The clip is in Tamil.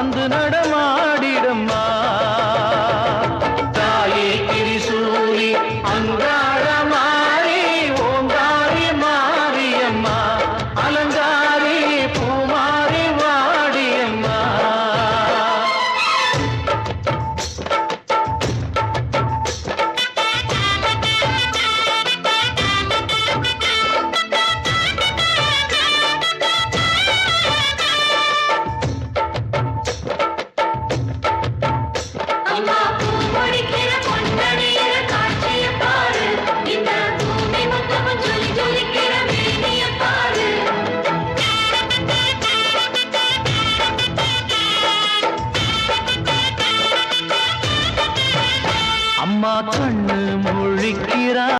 வந்து நடமாடிடம்மா அம்மா கண்ணு முழிக்கிறா.